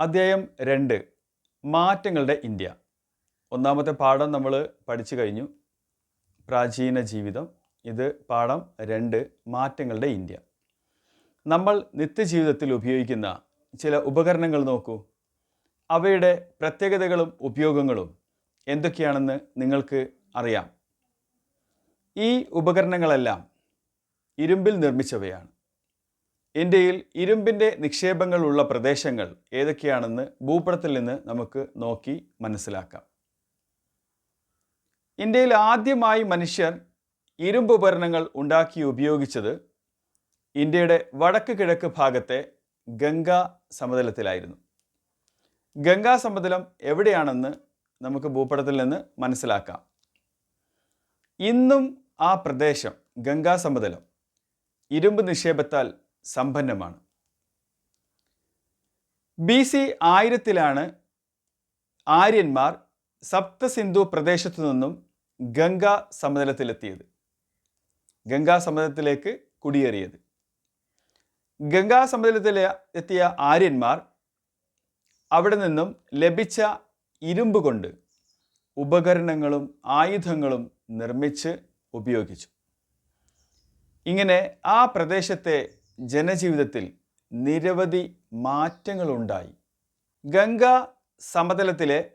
അധ്യായം രണ്ട് മാറ്റങ്ങളുടെ ഇന്ത്യ. ഒന്നാമത്തെ പാഠം നമ്മൾ പഠിച്ചു കഴിഞ്ഞു. പ്രാചീന ജീവിതം. ഇത് പാഠം രണ്ട് മാറ്റങ്ങളുടെ ഇന്ത്യ. നമ്മൾ നിത്യജീവിതത്തിൽ ഉപയോഗിക്കുന്ന ചില ഉപകരണങ്ങൾ നോക്കൂ. അവയുടെ പ്രത്യേകതകളും ഉപയോഗങ്ങളും എന്തൊക്കെയാണെന്ന് നിങ്ങൾക്ക് അറിയാം. ഈ ഉപകരണങ്ങളെല്ലാം ഇരുമ്പിൽ നിർമ്മിച്ചവയാണ്. ഇന്ത്യയിൽ ഇരുമ്പിന്റെ നിക്ഷേപങ്ങളുള്ള പ്രദേശങ്ങൾ ഏതൊക്കെയാണെന്ന് ഭൂപടത്തിൽ നിന്ന് നമുക്ക് നോക്കി മനസ്സിലാക്കാം. ഇന്ത്യയിൽ ആദ്യമായി മനുഷ്യർ ഇരുമ്പ് ഉപകരണങ്ങൾ ഉണ്ടാക്കി ഉപയോഗിച്ചത് ഇന്ത്യയുടെ വടക്ക് കിഴക്ക് ഭാഗത്തെ ഗംഗാ സമതലത്തിലായിരുന്നു. ഗംഗാ സമതലം എവിടെയാണെന്ന് നമുക്ക് ഭൂപടത്തിൽ നിന്ന് മനസ്സിലാക്കാം. ഇന്നും ആ പ്രദേശം ഗംഗാ സമതലം ഇരുമ്പ് നിക്ഷേപത്താൽ സമ്പന്നമാണ്. ബി സി ആയിരത്തിലാണ് ആര്യന്മാർ സപ്തസിന്ധു പ്രദേശത്തു നിന്നും ഗംഗാ സമതലത്തിലെത്തിയത്. ഗംഗാ സമതലത്തിലേക്ക് കുടിയേറിയത്. ഗംഗാ സമതലത്തിൽ എത്തിയ ആര്യന്മാർ അവിടെ നിന്നും ലഭിച്ച ഇരുമ്പ് കൊണ്ട് ഉപകരണങ്ങളും ആയുധങ്ങളും നിർമ്മിച്ച് ഉപയോഗിച്ചു. ഇങ്ങനെ ആ പ്രദേശത്തെ ജനജീവിതത്തിൽ നിരവധി മാറ്റങ്ങളുണ്ടായി. ഗംഗ സമതലത്തിലെ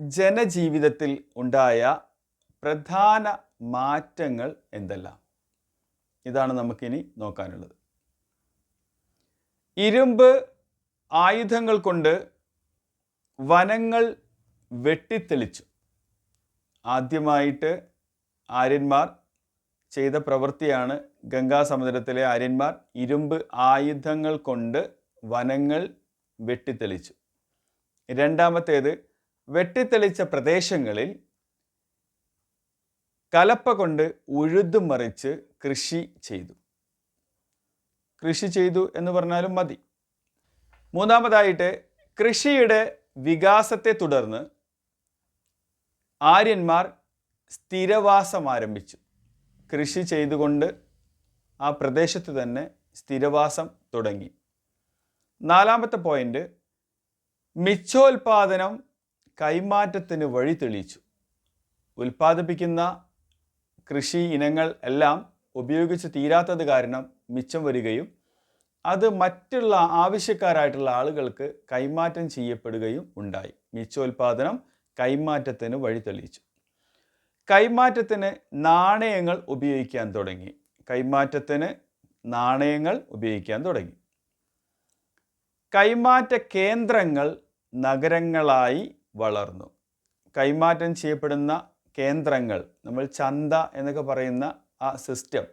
ജനജീവിതത്തിൽ ഉണ്ടായ പ്രധാന മാറ്റങ്ങൾ എന്തെല്ലാം? ഇതാണ് നമുക്കിനി നോക്കാനുള്ളത്. ഇരുമ്പ് ആയുധങ്ങൾ കൊണ്ട് വനങ്ങൾ വെട്ടിത്തെളിച്ചു. ആദ്യമായിട്ട് ആര്യന്മാർ ചെയ്ത പ്രവൃത്തിയാണ് ഗംഗാ സമുദ്രത്തിലെ ആര്യന്മാർ ഇരുമ്പ് ആയുധങ്ങൾ കൊണ്ട് വനങ്ങൾ വെട്ടിത്തെളിച്ചു. രണ്ടാമത്തേത് വെട്ടിത്തെളിച്ച പ്രദേശങ്ങളിൽ കലപ്പ കൊണ്ട് ഉഴുതുമറിച്ച് കൃഷി ചെയ്തു. കൃഷി ചെയ്തു എന്ന് പറഞ്ഞാലും മതി. മൂന്നാമതായിട്ട് കൃഷിയുടെ വികാസത്തെ തുടർന്ന് ആര്യന്മാർ സ്ഥിരവാസം ആരംഭിച്ചു. കൃഷി ചെയ്തുകൊണ്ട് ആ പ്രദേശത്ത് തന്നെ സ്ഥിരവാസം തുടങ്ങി. നാലാമത്തെ പോയിന്റ് മിച്ചോൽപാദനം കൈമാറ്റത്തിന് വഴി തെളിയിച്ചു. ഉൽപ്പാദിപ്പിക്കുന്ന കൃഷി ഇനങ്ങൾ എല്ലാം ഉപയോഗിച്ച് തീരാത്തത് കാരണം മിച്ചം വരികയും അത് മറ്റുള്ള ആവശ്യക്കാരായിട്ടുള്ള ആളുകൾക്ക് കൈമാറ്റം ചെയ്യപ്പെടുകയും ഉണ്ടായി. മിച്ചോൽപാദനം കൈമാറ്റത്തിന് വഴി തെളിയിച്ചു. കൈമാറ്റത്തിന് നാണയങ്ങൾ ഉപയോഗിക്കാൻ തുടങ്ങി. കൈമാറ്റത്തിന് നാണയങ്ങൾ ഉപയോഗിക്കാൻ തുടങ്ങി. കൈമാറ്റ കേന്ദ്രങ്ങൾ നഗരങ്ങളായി വളർന്നു. കൈമാറ്റം ചെയ്യപ്പെടുന്ന കേന്ദ്രങ്ങൾ നമ്മൾ ചന്ത എന്നൊക്കെ പറയുന്ന ആ സിസ്റ്റം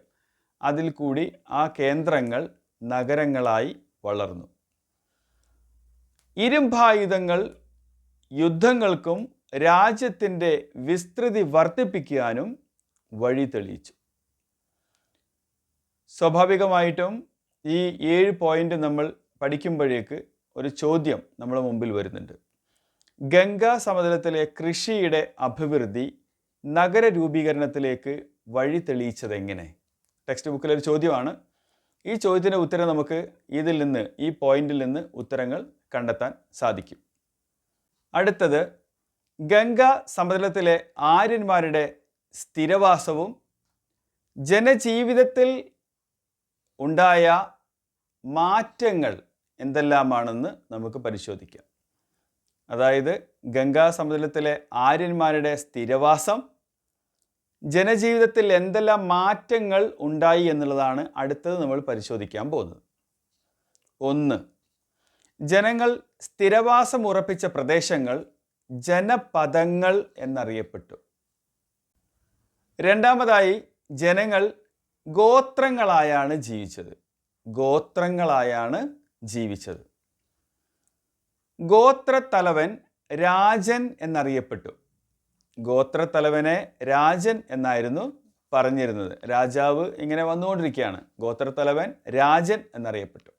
അതിൽ കൂടി ആ കേന്ദ്രങ്ങൾ നഗരങ്ങളായി വളർന്നു. ഇരുമ്പായുധങ്ങൾ യുദ്ധങ്ങൾക്കും രാജ്യത്തിന്റെ വിസ്തൃതി വർദ്ധിപ്പിക്കാനും വഴി തെളിയിച്ചു. സ്വാഭാവികമായിട്ടും ഈ ഏഴ് പോയിന്റ് നമ്മൾ പഠിക്കുമ്പോഴേക്ക് ഒരു ചോദ്യം നമ്മുടെ മുമ്പിൽ വരുന്നുണ്ട്. ഗംഗാ സമതലത്തിലെ കൃഷിയുടെ അഭിവൃദ്ധി നഗര രൂപീകരണത്തിലേക്ക് വഴി തെളിയിച്ചത് എങ്ങനെ ടെക്സ്റ്റ് ബുക്കിലെ ഒരു ചോദ്യമാണ്. ഈ ചോദ്യത്തിന്റെ ഉത്തരം നമുക്ക് ഇതിൽ നിന്ന് ഈ പോയിന്റിൽ നിന്ന് ഉത്തരങ്ങൾ കണ്ടെത്താൻ സാധിക്കും. അടുത്തത് ഗംഗ സമതലത്തിലെ ആര്യന്മാരുടെ സ്ഥിരവാസവും ജനജീവിതത്തിൽ ഉണ്ടായ മാറ്റങ്ങൾ എന്തെല്ലാമാണെന്ന് നമുക്ക് പരിശോധിക്കാം. അതായത് ഗംഗാ സമതലത്തിലെ ആര്യന്മാരുടെ സ്ഥിരവാസം ജനജീവിതത്തിൽ എന്തെല്ലാം മാറ്റങ്ങൾ ഉണ്ടായി എന്നുള്ളതാണ് അടുത്തത് നമ്മൾ പരിശോധിക്കാൻ പോകുന്നത്. ഒന്ന് ജനങ്ങൾ സ്ഥിരവാസം ഉറപ്പിച്ച പ്രദേശങ്ങൾ ജനപദങ്ങൾ എന്നറിയപ്പെട്ടു. രണ്ടാമതായി ജനങ്ങൾ ഗോത്രങ്ങളായാണ് ജീവിച്ചത്. ഗോത്രങ്ങളായാണ് ജീവിച്ചത്. ഗോത്രത്തലവൻ രാജൻ എന്നറിയപ്പെട്ടു. ഗോത്രത്തലവനെ രാജൻ എന്നായിരുന്നു പറഞ്ഞിരുന്നത്. രാജാവ് ഇങ്ങനെ വന്നുകൊണ്ടിരിക്കുകയാണ്. ഗോത്രത്തലവൻ രാജൻ എന്നറിയപ്പെട്ടു.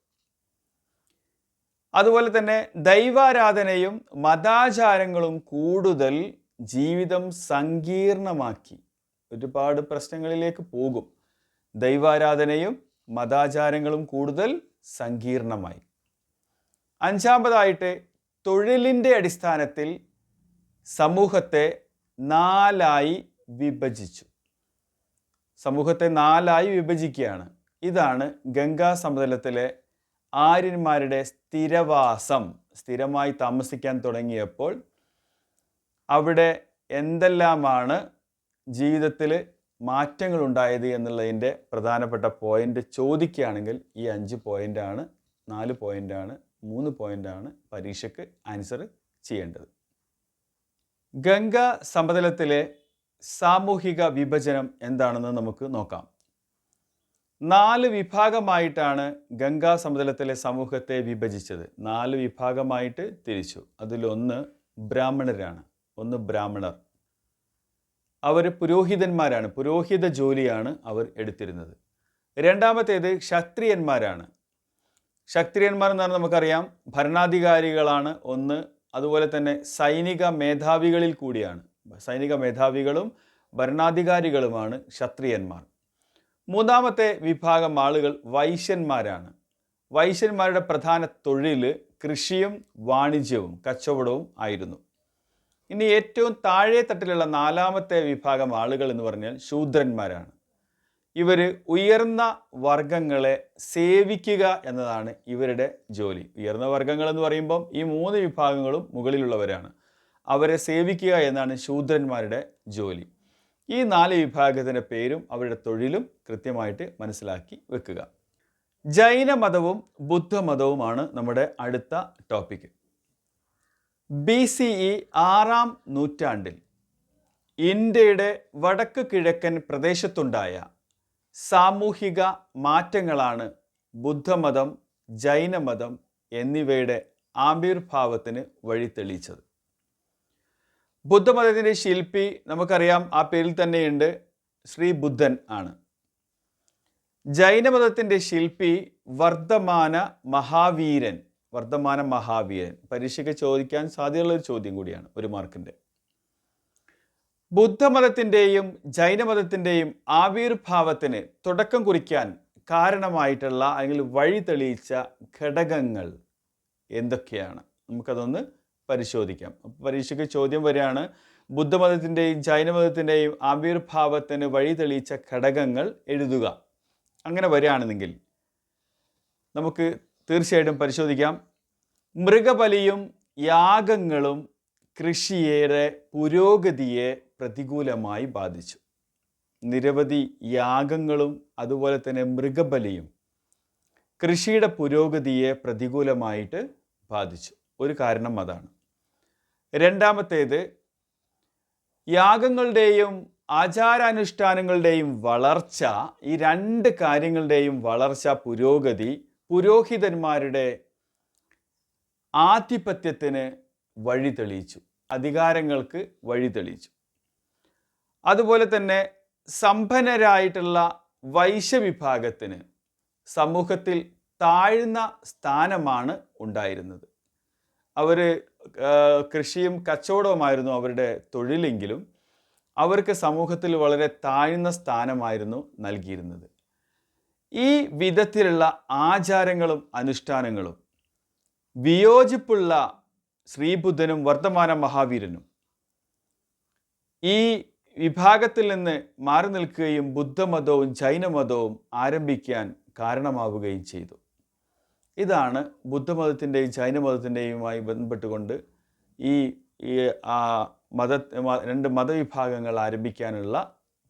അതുപോലെ തന്നെ ദൈവാരാധനയും മതാചാരങ്ങളും കൂടുതൽ ജീവിതം സങ്കീർണമാക്കി. ഒരുപാട് പ്രശ്നങ്ങളിലേക്ക് പോകും. ദൈവാരാധനയും മതാചാരങ്ങളും കൂടുതൽ സങ്കീർണമായി. അഞ്ചാമതായിട്ട് തൊഴിലിന്റെ അടിസ്ഥാനത്തിൽ സമൂഹത്തെ നാലായി വിഭജിച്ചു. സമൂഹത്തെ നാലായി വിഭജിക്കുകയാണ്. ഇതാണ് ഗംഗാ സമതലത്തിലെ ആര്യന്മാരുടെ സ്ഥിരവാസം സ്ഥിരമായി താമസിക്കാൻ തുടങ്ങിയപ്പോൾ അവിടെ എന്തെല്ലാമാണ് ജീവിതത്തിൽ മാറ്റങ്ങൾ ഉണ്ടായത് എന്നുള്ളതിന്റെ പ്രധാനപ്പെട്ട പോയിന്റ് ചോദിക്കുകയാണെങ്കിൽ ഈ അഞ്ച് പോയിന്റാണ് നാല് പോയിന്റാണ് മൂന്ന് പോയിന്റാണ് പരീക്ഷയ്ക്ക് ആൻസർ ചെയ്യേണ്ടത്. ഗംഗ സമതലത്തിലെ സാമൂഹിക വിഭജനം എന്താണെന്ന് നമുക്ക് നോക്കാം. നാല് വിഭാഗമായിട്ടാണ് ഗംഗാ സമതലത്തിലെ സമൂഹത്തെ വിഭജിച്ചത്. നാല് വിഭാഗമായിട്ട് തിരിച്ചു. അതിലൊന്ന് ബ്രാഹ്മണരാണ്. ഒന്ന് ബ്രാഹ്മണർ. അവർ പുരോഹിതന്മാരാണ്. പുരോഹിത ജോലിയാണ് അവർ എടുത്തിരുന്നത്. രണ്ടാമത്തേത് ക്ഷത്രിയന്മാരാണ്. ക്ഷത്രിയന്മാർ എന്ന് പറഞ്ഞാൽ നമുക്കറിയാം ഭരണാധികാരികളാണ് ഒന്ന് അതുപോലെ തന്നെ സൈനിക മേധാവികളിൽ കൂടിയാണ്. സൈനിക മേധാവികളും ഭരണാധികാരികളുമാണ് ക്ഷത്രിയന്മാർ. മൂന്നാമത്തെ വിഭാഗം ആളുകൾ വൈശ്യന്മാരാണ്. വൈശ്യന്മാരുടെ പ്രധാന തൊഴിൽ കൃഷിയും വാണിജ്യവും കച്ചവടവും ആയിരുന്നു. ഇനി ഏറ്റവും താഴെ തട്ടിലുള്ള നാലാമത്തെ വിഭാഗം ആളുകൾ എന്ന് പറഞ്ഞാൽ ശൂദ്രന്മാരാണ്. ഇവർ ഉയർന്ന വർഗങ്ങളെ സേവിക്കുക എന്നതാണ് ഇവരുടെ ജോലി. ഉയർന്ന വർഗങ്ങൾ എന്ന് പറയുമ്പം ഈ മൂന്ന് വിഭാഗങ്ങളും മുകളിലുള്ളവരാണ്. അവരെ സേവിക്കുക എന്നാണ് ശൂദ്രന്മാരുടെ ജോലി. ഈ നാല് വിഭാഗത്തിന്റെ പേരും അവരുടെ തൊഴിലും കൃത്യമായിട്ട് മനസ്സിലാക്കി വെക്കുക. ജൈനമതവും ബുദ്ധമതവുമാണ് നമ്മുടെ അടുത്ത ടോപ്പിക് ബി സി ഇ ആറാം നൂറ്റാണ്ടിൽ ഇന്ത്യയുടെ വടക്ക് കിഴക്കൻ പ്രദേശത്തുണ്ടായ സാമൂഹിക മാറ്റങ്ങളാണ് ബുദ്ധമതം ജൈനമതം എന്നിവയുടെ ആവിർഭാവത്തിന് വഴിതെളിയിച്ചത് ബുദ്ധമതത്തിന്റെ ശില്പി നമുക്കറിയാം ആ പേരിൽ തന്നെയുണ്ട്. ശ്രീ ബുദ്ധൻ ആണ്. ജൈനമതത്തിന്റെ ശില്പി വർദ്ധമാന മഹാവീരൻ. വർദ്ധമാന മഹാവീരൻ. പരീക്ഷയ്ക്ക് ചോദിക്കാൻ സാധ്യതയുള്ള ഒരു ചോദ്യം കൂടിയാണ് ഒരു മാർക്കിന്റെ ബുദ്ധമതത്തിന്റെയും ജൈനമതത്തിന്റെയും ആവിർഭാവത്തിന് തുടക്കം കുറിക്കാൻ കാരണമായിട്ടുള്ള അല്ലെങ്കിൽ വഴി തെളിയിച്ച ഘടകങ്ങൾ എന്തൊക്കെയാണ്? നമുക്കതൊന്ന് പരിശോധിക്കാം. പരീക്ഷയ്ക്ക് ചോദ്യം വരികയാണ്. ബുദ്ധമതത്തിന്റെയും ജൈനമതത്തിന്റെയും ആവിർഭാവത്തിന് വഴി തെളിയിച്ച ഘടകങ്ങൾ എഴുതുക. അങ്ങനെ വരികയാണെന്നെങ്കിൽ നമുക്ക് തീർച്ചയായിട്ടും പരിശോധിക്കാം. മൃഗബലിയും യാഗങ്ങളും കൃഷിയുടെ പുരോഗതിയെ പ്രതികൂലമായി ബാധിച്ചു. നിരവധി യാഗങ്ങളും അതുപോലെ തന്നെ മൃഗബലിയും കൃഷിയുടെ പുരോഗതിയെ പ്രതികൂലമായിട്ട് ബാധിച്ചു. ഒരു കാരണം അതാണ്. രണ്ടാമത്തേത് യാഗങ്ങളുടെയും ആചാരാനുഷ്ഠാനങ്ങളുടെയും വളർച്ച ഈ രണ്ട് കാര്യങ്ങളുടെയും വളർച്ച പുരോഗതി പുരോഹിതന്മാരുടെ ആധിപത്യത്തിന് വഴി തെളിയിച്ചു അധികാരങ്ങൾക്ക് വഴി തെളിയിച്ചു അതുപോലെ തന്നെ സമ്പന്നരായിട്ടുള്ള വൈശ്യവിഭാഗത്തിന് സമൂഹത്തിൽ താഴ്ന്ന സ്ഥാനമാണ് ഉണ്ടായിരുന്നത്. അവർ കൃഷിയും കച്ചവടവുമായിരുന്നു അവരുടെ തൊഴിലെങ്കിലും അവർക്ക് സമൂഹത്തിൽ വളരെ താഴ്ന്ന സ്ഥാനമായിരുന്നു നൽകിയിരുന്നത്. ഈ വിധത്തിലുള്ള ആചാരങ്ങളും അനുഷ്ഠാനങ്ങളും വിയോജിപ്പുള്ള ശ്രീബുദ്ധനും വർത്തമാന മഹാവീരനും ഈ വിഭാഗത്തിൽ നിന്ന് മാറി നിൽക്കുകയും ബുദ്ധമതവും ജൈനമതവും ആരംഭിക്കാൻ കാരണമാവുകയും ചെയ്തു. ഇതാണ് ബുദ്ധമതത്തിന്റെയും ജൈനമതത്തിന്റെയുമായി ബന്ധപ്പെട്ടുകൊണ്ട് ഈ ഈ ആ മത രണ്ട് മതവിഭാഗങ്ങൾ ആരംഭിക്കാനുള്ള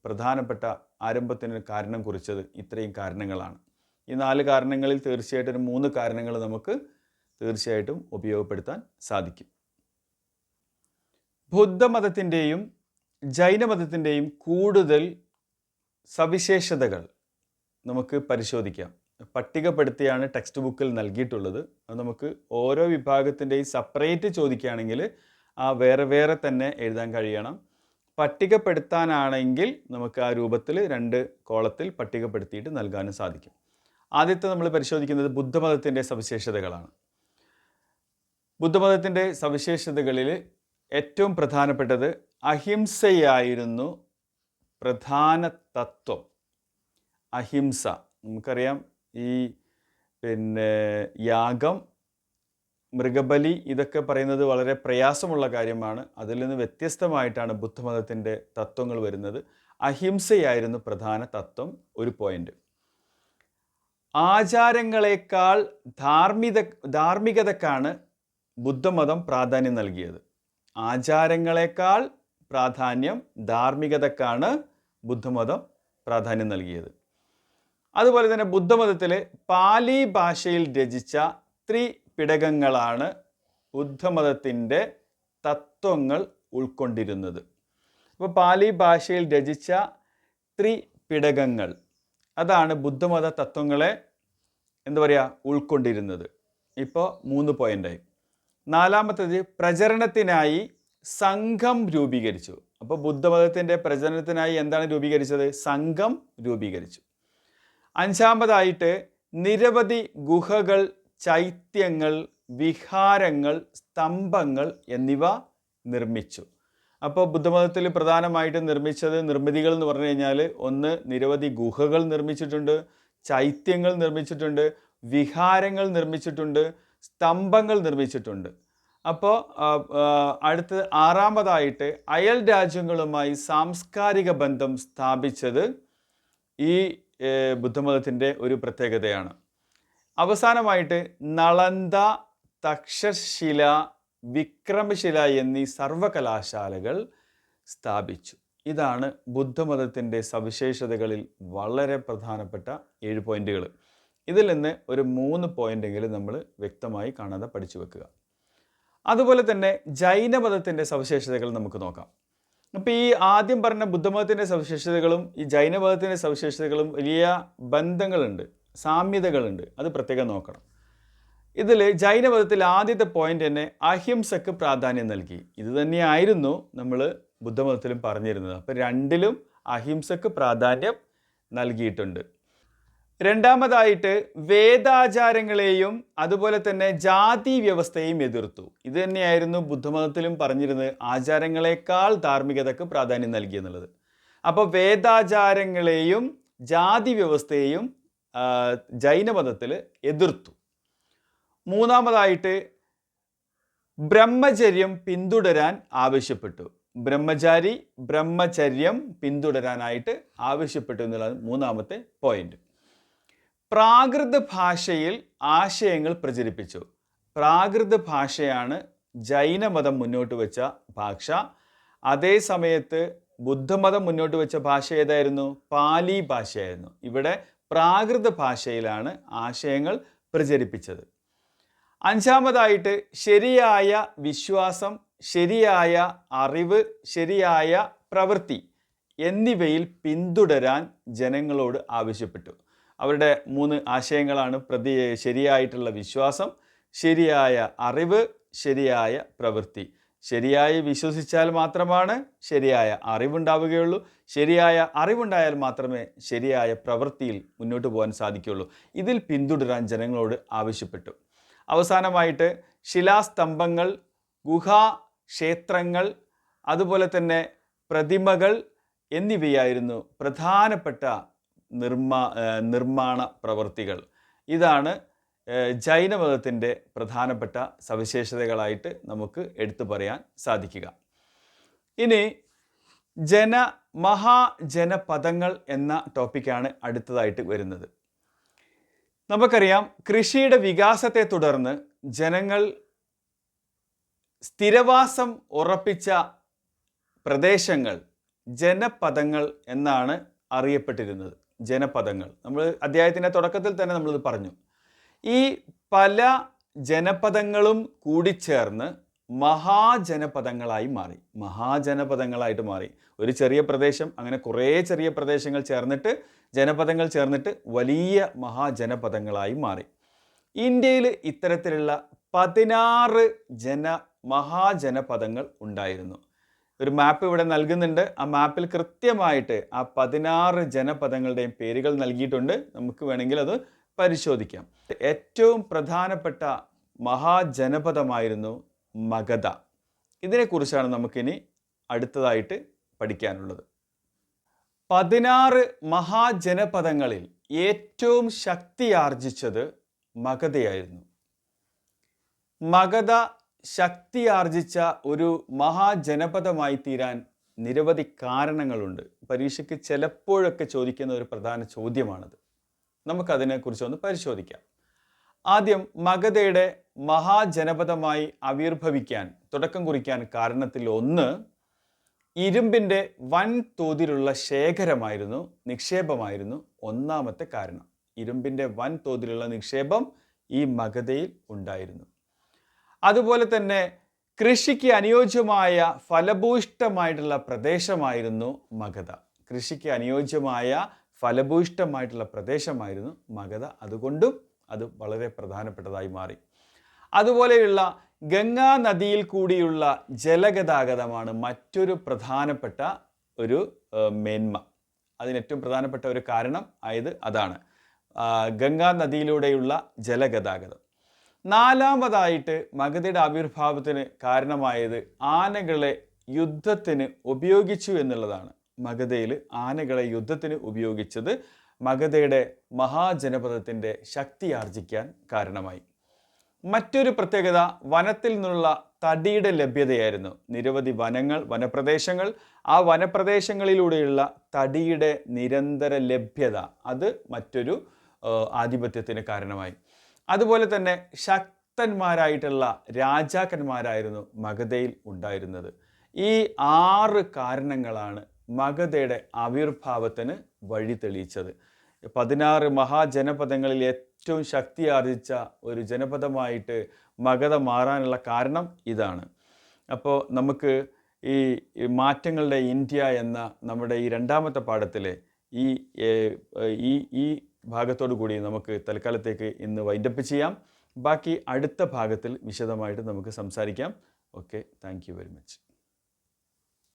പ്രധാനപ്പെട്ട ആരംഭത്തിന് കാരണം കുറിച്ചത് ഇത്രയും കാരണങ്ങളാണ്. ഈ നാല് കാരണങ്ങളിൽ തീർച്ചയായിട്ടും മൂന്ന് കാരണങ്ങൾ നമുക്ക് തീർച്ചയായിട്ടും ഉപയോഗപ്പെടുത്താൻ സാധിക്കും. ബുദ്ധമതത്തിന്റെയും ജൈനമതത്തിന്റെയും കൂടുതൽ സവിശേഷതകൾ നമുക്ക് പരിശോധിക്കാം. പട്ടികപ്പെടുത്തിയാണ് ടെക്സ്റ്റ് ബുക്കിൽ നൽകിയിട്ടുള്ളത്. അത് നമുക്ക് ഓരോ വിഭാഗത്തിന്റെയും സെപ്പറേറ്റ് ചോദിക്കുകയാണെങ്കിൽ ആ വേറെ വേറെ തന്നെ എഴുതാൻ കഴിയണം. പട്ടികപ്പെടുത്താനാണെങ്കിൽ നമുക്ക് ആ രൂപത്തിൽ രണ്ട് കോളത്തിൽ പട്ടികപ്പെടുത്തിയിട്ട് നൽകാനും സാധിക്കും. ആദ്യത്തെ നമ്മൾ പരിശോധിക്കുന്നത് ബുദ്ധമതത്തിന്റെ സവിശേഷതകളാണ്. ബുദ്ധമതത്തിന്റെ സവിശേഷതകളിൽ ഏറ്റവും പ്രധാനപ്പെട്ടത് അഹിംസയായിരുന്നു പ്രധാന തത്വം. അഹിംസ. നമുക്കറിയാം ഈ പിന്നെ യാഗം മൃഗബലി ഇതൊക്കെ പറയുന്നത് വളരെ പ്രയാസമുള്ള കാര്യമാണ്. അതിൽ നിന്ന് വ്യത്യസ്തമായിട്ടാണ് ബുദ്ധമതത്തിന്റെ തത്വങ്ങൾ വരുന്നത്. അഹിംസയായിരുന്നു പ്രധാന തത്വം ഒരു പോയിന്റ് ആചാരങ്ങളെക്കാൾ ധാർമ്മിക ധാർമ്മികതക്കാണ് ബുദ്ധമതം പ്രാധാന്യം നൽകിയത്. ആചാരങ്ങളെക്കാൾ പ്രാധാന്യം ധാർമ്മികതക്കാണ് ബുദ്ധമതം പ്രാധാന്യം നൽകിയത്. അതുപോലെ തന്നെ ബുദ്ധമതത്തിലെ പാലി ഭാഷയിൽ രചിച്ച ത്രിപിടകങ്ങളാണ് ബുദ്ധമതത്തിന്റെ തത്വങ്ങൾ ഉൾക്കൊണ്ടിരുന്നത്. അപ്പോൾ പാലി ഭാഷയിൽ രചിച്ച ത്രിപിടകങ്ങൾ അതാണ് ബുദ്ധമത തത്വങ്ങളെ എന്താ പറയുക ഉൾക്കൊണ്ടിരുന്നത്. ഇപ്പോൾ മൂന്ന് പോയിന്റായി നാലാമത്തേത് പ്രചരണത്തിനായി സംഘം രൂപീകരിച്ചു. അപ്പോൾ ബുദ്ധമതത്തിന്റെ പ്രചരണത്തിനായി എന്താണ് രൂപീകരിച്ചത്? സംഘം രൂപീകരിച്ചു. അഞ്ചാമതായിട്ട് നിരവധി ഗുഹകൾ ചൈത്യങ്ങൾ വിഹാരങ്ങൾ സ്തംഭങ്ങൾ എന്നിവ നിർമ്മിച്ചു. അപ്പോൾ ബുദ്ധമതത്തിൽ പ്രധാനമായിട്ടും നിർമ്മിച്ചത് നിർമ്മിതികൾ എന്ന് പറഞ്ഞു കഴിഞ്ഞാൽ ഒന്ന് നിരവധി ഗുഹകൾ നിർമ്മിച്ചിട്ടുണ്ട് ചൈത്യങ്ങൾ നിർമ്മിച്ചിട്ടുണ്ട് വിഹാരങ്ങൾ നിർമ്മിച്ചിട്ടുണ്ട് സ്തംഭങ്ങൾ നിർമ്മിച്ചിട്ടുണ്ട്. അപ്പോൾ അടുത്ത് ആറാമതായിട്ട് അയൽ രാജ്യങ്ങളുമായി സാംസ്കാരിക ബന്ധം സ്ഥാപിച്ചത് ഈ ബുദ്ധമതത്തിന്റെ ഒരു പ്രത്യേകതയാണ്. അവസാനമായിട്ട് നളന്ദ തക്ഷശില വിക്രമശില എന്നീ സർവകലാശാലകൾ സ്ഥാപിച്ചു. ഇതാണ് ബുദ്ധമതത്തിന്റെ സവിശേഷതകളിൽ വളരെ പ്രധാനപ്പെട്ട ഏഴ് പോയിന്റുകൾ ഇതിൽ നിന്ന് ഒരു മൂന്ന് പോയിന്റെങ്കിലും നമ്മൾ വ്യക്തമായി കാണാതെ പഠിച്ചു വെക്കുക. അതുപോലെ തന്നെ ജൈനമതത്തിന്റെ സവിശേഷതകൾ നമുക്ക് നോക്കാം. അപ്പോൾ ഈ ആദ്യം പറഞ്ഞ ബുദ്ധമതത്തിന്റെ സവിശേഷതകളും ഈ ജൈനമതത്തിന്റെ സവിശേഷതകളും വലിയ ബന്ധങ്ങളുണ്ട് സാമ്യതകളുണ്ട്. അത് പ്രത്യേകം നോക്കണം. ഇതിൽ ജൈനമതത്തിൽ ആദ്യത്തെ പോയിന്റ് തന്നെ അഹിംസക്ക് പ്രാധാന്യം നൽകി. ഇത് തന്നെയായിരുന്നു നമ്മൾ ബുദ്ധമതത്തിലും പറഞ്ഞിരുന്നത്. അപ്പോൾ രണ്ടിലും അഹിംസക്ക് പ്രാധാന്യം നൽകിയിട്ടുണ്ട്. രണ്ടാമതായിട്ട് വേദാചാരങ്ങളെയും അതുപോലെ തന്നെ ജാതി വ്യവസ്ഥയെയും എതിർത്തു. ഇത് തന്നെയായിരുന്നു ബുദ്ധമതത്തിലും പറഞ്ഞിരുന്നത് ആചാരങ്ങളെക്കാൾ ധാർമ്മികതക്ക് പ്രാധാന്യം നൽകി എന്നുള്ളത്. അപ്പോൾ വേദാചാരങ്ങളെയും ജാതി വ്യവസ്ഥയെയും ജൈനമതത്തിൽ എതിർത്തു. മൂന്നാമതായിട്ട് ബ്രഹ്മചര്യം പിന്തുടരാൻ ആവശ്യപ്പെട്ടു. ബ്രഹ്മചാരി ബ്രഹ്മചര്യം പിന്തുടരാനായിട്ട് ആവശ്യപ്പെട്ടു എന്നുള്ളതാണ് മൂന്നാമത്തെ പോയിന്റ് പ്രാകൃത ഭാഷയിൽ ആശയങ്ങൾ പ്രചരിപ്പിച്ചു. പ്രാകൃത ഭാഷയാണ് ജൈനമതം മുന്നോട്ട് വെച്ച ഭാഷ. അതേ സമയത്ത് ബുദ്ധമതം മുന്നോട്ട് വെച്ച ഭാഷ ഏതായിരുന്നു? പാലി ഭാഷയായിരുന്നു. ഇവിടെ പ്രാകൃത ഭാഷയിലാണ് ആശയങ്ങൾ പ്രചരിപ്പിച്ചത്. അഞ്ചാമതായിട്ട് ശരിയായ വിശ്വാസം ശരിയായ അറിവ് ശരിയായ പ്രവൃത്തി എന്നിവയിൽ പിന്തുടരാൻ ജനങ്ങളോട് ആവശ്യപ്പെട്ടു. അവരുടെ മൂന്ന് ആശയങ്ങളാണ് പ്രതി ശരിയായിട്ടുള്ള വിശ്വാസം ശരിയായ അറിവ് ശരിയായ പ്രവൃത്തി. ശരിയായി വിശ്വസിച്ചാൽ മാത്രമാണ് ശരിയായ അറിവുണ്ടാവുകയുള്ളൂ. ശരിയായ അറിവുണ്ടായാൽ മാത്രമേ ശരിയായ പ്രവൃത്തിയിൽ മുന്നോട്ട് പോകാൻ സാധിക്കുകയുള്ളൂ. ഇതിൽ പിന്തുടരാൻ ജനങ്ങളോട് ആവശ്യപ്പെട്ടു. അവസാനമായിട്ട് ശിലാസ്തംഭങ്ങൾ ഗുഹാ ക്ഷേത്രങ്ങൾ അതുപോലെ തന്നെ പ്രതിമകൾ എന്നിവയായിരുന്നു പ്രധാനപ്പെട്ട നിർമ്മാ നിർമ്മാണ പ്രവൃത്തികൾ. ഇതാണ് ജൈനമതത്തിന്റെ പ്രധാനപ്പെട്ട സവിശേഷതകളായിട്ട് നമുക്ക് എടുത്തു പറയാൻ സാധിക്കുക. ഇനി ജന മഹാജനപദങ്ങൾ എന്ന ടോപ്പിക്കാണ് അടുത്തതായിട്ട് വരുന്നത്. നമുക്കറിയാം കൃഷിയുടെ വികാസത്തെ തുടർന്ന് ജനങ്ങൾ സ്ഥിരവാസം ഉറപ്പിച്ച പ്രദേശങ്ങൾ ജനപദങ്ങൾ എന്നാണ് അറിയപ്പെട്ടിരുന്നത്. ജനപദങ്ങൾ. നമ്മൾ അദ്ധ്യായത്തിന്റെ തുടക്കത്തിൽ തന്നെ നമ്മളിത് പറഞ്ഞു. ഈ പല ജനപദങ്ങളും കൂടിച്ചേർന്ന് മഹാജനപദങ്ങളായി മാറി. മഹാജനപദങ്ങളായിട്ട് മാറി. ഒരു ചെറിയ പ്രദേശം അങ്ങനെ കുറേ ചെറിയ പ്രദേശങ്ങൾ ചേർന്നിട്ട് ജനപദങ്ങൾ ചേർന്നിട്ട് വലിയ മഹാജനപദങ്ങളായി മാറി. ഇന്ത്യയിൽ ഇത്തരത്തിലുള്ള പതിനാറ് ജന മഹാജനപദങ്ങൾ ഉണ്ടായിരുന്നു. ഒരു മാപ്പ് ഇവിടെ നൽകുന്നുണ്ട്. ആ മാപ്പിൽ കൃത്യമായിട്ട് ആ പതിനാറ് ജനപദങ്ങളുടെയും പേരുകൾ നൽകിയിട്ടുണ്ട്. നമുക്ക് വേണമെങ്കിൽ അത് പരിശോധിക്കാം. ഏറ്റവും പ്രധാനപ്പെട്ട മഹാജനപദമായിരുന്നു മഗധ. ഇതിനെക്കുറിച്ചാണ് നമുക്കിനി അടുത്തതായിട്ട് പഠിക്കാനുള്ളത്. പതിനാറ് മഹാജനപദങ്ങളിൽ ഏറ്റവും ശക്തിയാർജിച്ചത് മഗധയായിരുന്നു. മഗധ ശക്തിയാർജിച്ച ഒരു മഹാജനപദമായി തീരാൻ നിരവധി കാരണങ്ങളുണ്ട്. പരീക്ഷയ്ക്ക് ചിലപ്പോഴൊക്കെ ചോദിക്കുന്ന ഒരു പ്രധാന ചോദ്യമാണത്. നമുക്കതിനെക്കുറിച്ച് ഒന്ന് പരിശോധിക്കാം. ആദ്യം മഗധയുടെ മഹാജനപദമായി ആവിർഭവിക്കാൻ തുടക്കം കുറിക്കാൻ കാരണത്തിൽ ഒന്ന് ഇരുമ്പിന്റെ വൻ തോതിലുള്ള ശേഖരമായിരുന്നു നിക്ഷേപമായിരുന്നു ഒന്നാമത്തെ കാരണം. ഇരുമ്പിന്റെ വൻ തോതിലുള്ള നിക്ഷേപം ഈ മഗധയിൽ ഉണ്ടായിരുന്നു. അതുപോലെ തന്നെ കൃഷിക്ക് അനുയോജ്യമായ ഫലഭൂഷ്ടമായിട്ടുള്ള പ്രദേശമായിരുന്നു മഗധ. കൃഷിക്ക് അനുയോജ്യമായ ഫലഭൂഷ്ടമായിട്ടുള്ള പ്രദേശമായിരുന്നു മഗധ. അതുകൊണ്ടും അത് വളരെ പ്രധാനപ്പെട്ടതായി മാറി. അതുപോലെയുള്ള ഗംഗാ നദിയിൽ കൂടിയുള്ള ജലഗതാഗതമാണ് മറ്റൊരു പ്രധാനപ്പെട്ട ഒരു മേന്മ. അതിന് ഏറ്റവും പ്രധാനപ്പെട്ട ഒരു കാരണം ആയത് അതാണ്. ഗംഗാ നദിയിലൂടെയുള്ള ജലഗതാഗതം. നാലാമതായിട്ട് മഗധയുടെ ആവിർഭാവത്തിന് കാരണമായത് ആനകളെ യുദ്ധത്തിന് ഉപയോഗിച്ചു എന്നുള്ളതാണ്. മഗധയിൽ ആനകളെ യുദ്ധത്തിന് ഉപയോഗിച്ചത് മഗധയുടെ മഹാജനപദത്തിന്റെ ശക്തി ആർജിക്കാൻ കാരണമായി. മറ്റൊരു പ്രത്യേകത വനത്തിൽ നിന്നുള്ള തടിയുടെ ലഭ്യതയായിരുന്നു. നിരവധി വനങ്ങൾ വനപ്രദേശങ്ങൾ ആ വനപ്രദേശങ്ങളിലൂടെയുള്ള തടിയുടെ നിരന്തര ലഭ്യത അത് മറ്റൊരു ആധിപത്യത്തിന് കാരണമായി. അതുപോലെ തന്നെ ശക്തന്മാരായിട്ടുള്ള രാജാക്കന്മാരായിരുന്നു മഗധയിൽ ഉണ്ടായിരുന്നത്. ഈ ആറ് കാരണങ്ങളാണ് മഗധയുടെ ആവിർഭാവത്തിന് വഴി തെളിയിച്ചത്. പതിനാറ് മഹാജനപദങ്ങളിൽ ഏറ്റവും ശക്തി ആർജിച്ച ഒരു ജനപദമായിട്ട് മഗധ മാറാനുള്ള കാരണം ഇതാണ്. അപ്പോൾ നമുക്ക് ഈ മാറ്റങ്ങളുടെ ഇന്ത്യ എന്ന നമ്മുടെ ഈ രണ്ടാമത്തെ പാഠത്തിലെ ഈ ഈ ഈ ഭാഗത്തോടു കൂടി നമുക്ക് തൽക്കാലത്തേക്ക് ഇന്ന് വൈൻഡപ്പ് ചെയ്യാം. ബാക്കി അടുത്ത ഭാഗത്തിൽ വിശദമായിട്ട് നമുക്ക് സംസാരിക്കാം. Okay thank very much